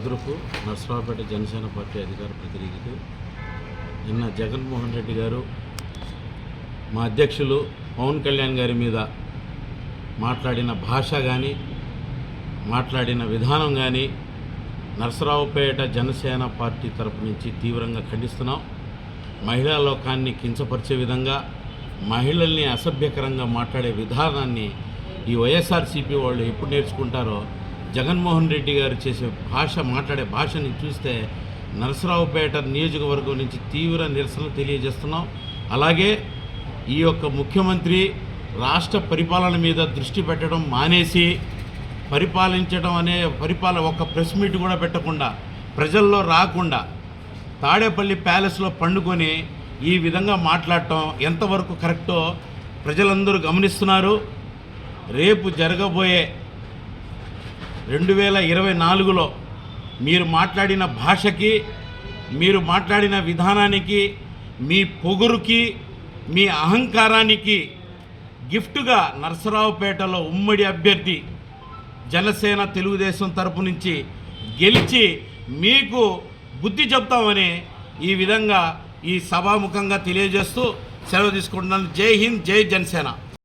భద్రపు Narasaraopet Janasena party అధికార ప్రతినిధి నిన్న జగన్మోహన్ రెడ్డి గారు మా అధ్యక్షులు పవన్ కళ్యాణ్ గారి మీద మాట్లాడిన భాష కానీ మాట్లాడిన విధానం కానీ నరసరావుపేట జనసేన పార్టీ తరపు నుంచి తీవ్రంగా ఖండిస్తున్నాం. మహిళా లోకాన్ని కించపరిచే విధంగా మహిళల్ని అసభ్యకరంగా మాట్లాడే విధానాన్ని ఈ వైఎస్ఆర్సీపీ వాళ్ళు ఎప్పుడు నేర్చుకుంటారో జగన్మోహన్ రెడ్డి గారు చేసే భాష మాట్లాడే భాషని చూస్తే నరసరావుపేట నియోజకవర్గం నుంచి తీవ్ర నిరసన తెలియజేస్తున్నాం. అలాగే ఈ యొక్క ముఖ్యమంత్రి రాష్ట్ర పరిపాలన మీద దృష్టి పెట్టడం మానేసి పరిపాలించడం అనే పరిపాలన ఒక ప్రెస్ మీట్ కూడా పెట్టకుండా ప్రజల్లో రాకుండా తాడేపల్లి ప్యాలెస్లో పండుకొని ఈ విధంగా మాట్లాడటం ఎంతవరకు కరెక్టో ప్రజలందరూ గమనిస్తున్నారు. రేపు జరగబోయే రెండు వేల ఇరవై నాలుగులో మీరు మాట్లాడిన భాషకి మీరు మాట్లాడిన విధానానికి మీ పొగురుకి మీ అహంకారానికి గిఫ్ట్గా నరసరావుపేటలో ఉమ్మడి అభ్యర్థి జనసేన తెలుగుదేశం తరపు నుంచి గెలిచి మీకు బుద్ధి చెప్తామని ఈ విధంగా ఈ సభాముఖంగా తెలియజేస్తూ సెలవు తీసుకుంటున్నాను. జై హింద్ జై జనసేన.